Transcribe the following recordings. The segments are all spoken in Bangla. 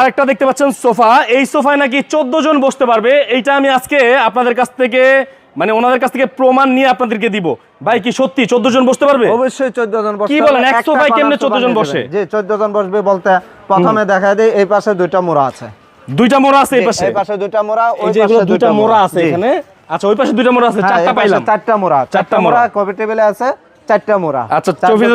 আরেকটা দেখতে পাচ্ছেন সোফা। এই সোফায় নাকি চোদ্দ জন বসতে পারবে। এইটা আমি আজকে আপনাদের কাছ থেকে মানে ওনাদের কাছ থেকে প্রমাণ নিয়ে আপনাদেরকে দিব। ভাই কি সত্যি চোদ্দ জন বসতে পারবে? অবশ্যই চোদ্দ জন কি বলেন, এক সোফায় কেমনে 14 জন বসে? জি চোদ্দ জন বসবে বলতে প্রথমে দেখা দেয় এই পাশে দুইটা মোড়া আছে। দুইটা মোড়া আছে এই পাশে? এই পাশে দুইটা মোড়া ওই যে পাশে দুইটা মোড়া আছে এখানে। আচ্ছা ওই পাশে দুইটা মোড়া আছে হ্যাঁ, চারটা পাইলাম। চারটা মোড়া চারটা মোড়া। মোড়া টেবিলে আছে। চারটা মোড়া। আচ্ছা, চব্বিশ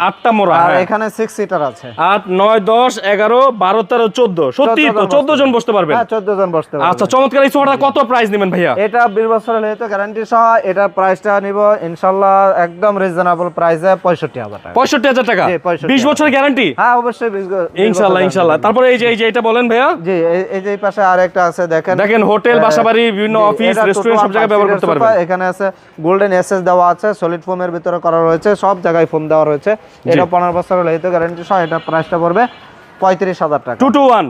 আটটা মোড়া, আর হ্যাঁ। এখানে সিক্স সিটার আছে। আট নয় দশ এগারো বারো তেরো চোদ্দ। সত্যি তো চোদ্দ জন বসতে পারবে হ্যাঁ চোদ্দ জন বসতে পারবে। আচ্ছা চমৎকার এই সোফাটা কত প্রাইস নেবেন ভাইয়া? এটা বিশ বছরের হয়তো গ্যারান্টি সহ এটা প্রাইসটা নিব ইনশাল্লাহ একদম রিজনেবল প্রাইসে পঁয়ষট্টি হাজার টাকা। পঁয়ষট্টি হাজার টাকা? বিশ বছরের গ্যারান্টি হ্যাঁ অবশ্যই 20 গ- 20 ইনশাল্লাহ ইনশাল্লাহ। তারপরে এই যে এই যে এটা বলেন ভাইয়া? জি এই- যে পাশে আরেকটা আছে দেখেন। দেখেন হোটেল বাসাবাড়ি বিভিন্ন অফিস রেস্টুরেন্ট সব জায়গায় ব্যবহার করতে পারবেন। এখানে আছে গোল্ডেন এসএস দেওয়া আছে সলিড ফোমের ভিতরে করা রয়েছে সব জায়গায় ফোম দেওয়া রয়েছে। এটা পনেরো বছরের লাইতে গ্যারান্টি সহ এটা প্রাইসটা পড়বে পঁয়ত্রিশ হাজার টাকা। Two two one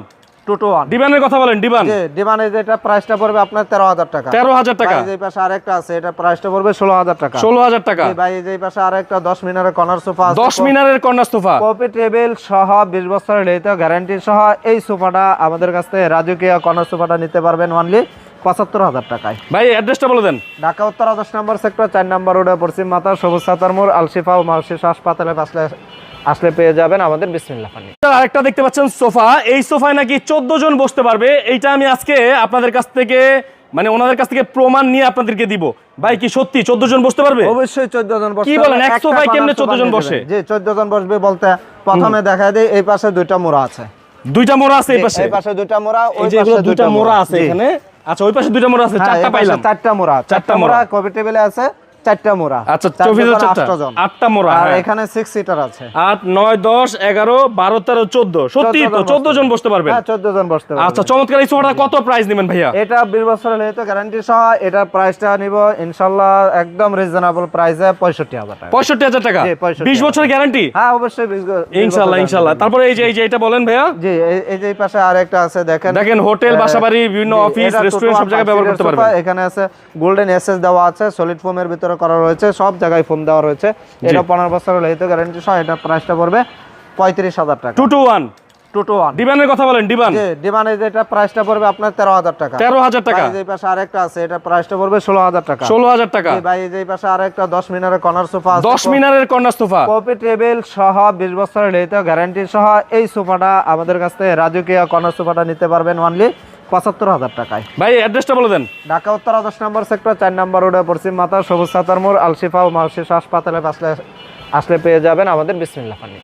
two two one ডিমান্ডের কথা বলেন ডিমান্ড যে ডিমান্ডে যেটা প্রাইসটা পড়বে আপনার তেরো হাজার টাকা। তেরো হাজার টাকা। এই পাশে আরেকটা আছে এটা প্রাইসটা পড়বে ষোলো হাজার টাকা। ষোলো হাজার টাকা। ভাই এই পাশে আরেকটা দশ মিনারের কর্নার সোফা দশ মিনারের কর্নার সোফা কপি টেবিল সহ বিশ বছরের গ্যারান্টি সহ এই সোফাটা আমাদের কাছ থেকে রাজকীয় কর্নার সোফাটা নিতে পারবেন অনলি পঁচাত্তর হাজার টাকায়। ভাই অ্যাড্রেসটা বলে দেন। ঢাকা উত্তর দশ নম্বর সেক্টর চার নম্বর রোডে পশ্চিম মাতা সবুজ সাতার মোড় আলশিফা ও মাউসিস হাসপাতালে আসলে আসলে পেয়ে যাবেন আমাদের বিসমিল্লাহ ফানি আরেকটা দেখতে পাচ্ছেন সোফা। এই সোফায় নাকি চোদ্দ জন বসতে পারবে। এইটা আমি আজকে আপনাদের কাছ থেকে মানে ওনাদের কাছ থেকে প্রমাণ নিয়ে আপনাদেরকে দিব। ভাই কি সত্যি চোদ্দ জন বসতে পারবে? অবশ্যই চোদ্দ জন কি বলেন, এক সোফায় কেমনে 14 জন বসে? জি চোদ্দ জন বসবে বলতে প্রথমে দেখা দেয় এই পাশে দুইটা মোড়া আছে। দুইটা মোড়া আছে এই পাশে। এই পাশে দুইটা মোড়া ওই যে পাশে দুইটা মোড়া আছে এখানে। আচ্ছা ওই পাশে দুইটা মোড়া আছে হ্যাঁ, চারটা পাইলাম চারটা মোড়া চারটা মোড়া। কবে টেবিলে আছে চারটা মোড়া। আচ্ছা চব্বিশ আটটা জন। আটটা মোড়া আর হ্যাঁ। এখানে সিক্স সিটার আছে। আট নয় দশ এগারো বারো তেরো চোদ্দ। সত্যি তো চোদ্দ জন বসতে পারবেন? হ্যাঁ চোদ্দ জন বসতে পারবে। আচ্ছা চমৎকার। এই সোফাটা কত প্রাইস নেবেন ভাইয়া? এটা বিশ বছরের হয়তো গ্যারান্টি সহ এটা প্রাইসটা নিব ইনশাল্লাহ একদম রিজনেবল প্রাইসে পঁয়ষট্টি হাজার টাকা। পঁয়ষট্টি হাজার টাকা? বিশ বছরের গ্যারান্টি হ্যাঁ অবশ্যই 20 গ- 20 ইনশাল্লাহ ইনশাল্লাহ। তারপরে এই যে এই যে এটা বলেন ভাইয়া? জি এই- যে পাশে আরেকটা আছে দেখেন। দেখেন হোটেল আহ, বাসাবাড়ি বিভিন্ন অফিস রেস্টুরেন্ট সব জায়গায় ব্যবহার করতে পারবেন। এখানে আছে গোল্ডেন এসএস দেওয়া আছে সলিড ফোমের ভিতরে করা রয়েছে সব জায়গায় ফোম দেওয়া রয়েছে। এটা পনেরো বছরের লাইতে গ্যারান্টি সহ এটা প্রাইসটা পড়বে পঁয়ত্রিশ হাজার টাকা। Two two one two two one ডিমান্ডের কথা বলেন ডিমান্ড যে যেটা প্রাইসটা পড়বে আপনার তেরো হাজার টাকা। তেরো হাজার টাকা। এই পাশে আরেকটা আছে এটা প্রাইসটা পড়বে ষোলো হাজার টাকা। ষোলো হাজার টাকা। ভাই এই যে পাশে আরেকটা দশ মিনারের কর্নার সোফা দশ মিনারের কর্নার সোফা কপি টেবিল সহ বিশ বছরের গ্যারান্টি সহ এই সোফাটা আমাদের কাছ থেকে রাজকীয় কর্নার সোফাটা নিতে পারবেন অনলি পঁচাত্তর হাজার টাকায়। ভাই অ্যাড্রেসটা বলে দেন। ঢাকা উত্তর দশ নম্বর সেক্টর চার নম্বর রোডে পশ্চিম মাতা সবুজ সাতার মোড় আলশিফা ও মাউসিস হাসপাতালে আসলে আসলে পেয়ে যাবেন আমাদের বিসমিল্লা ফানি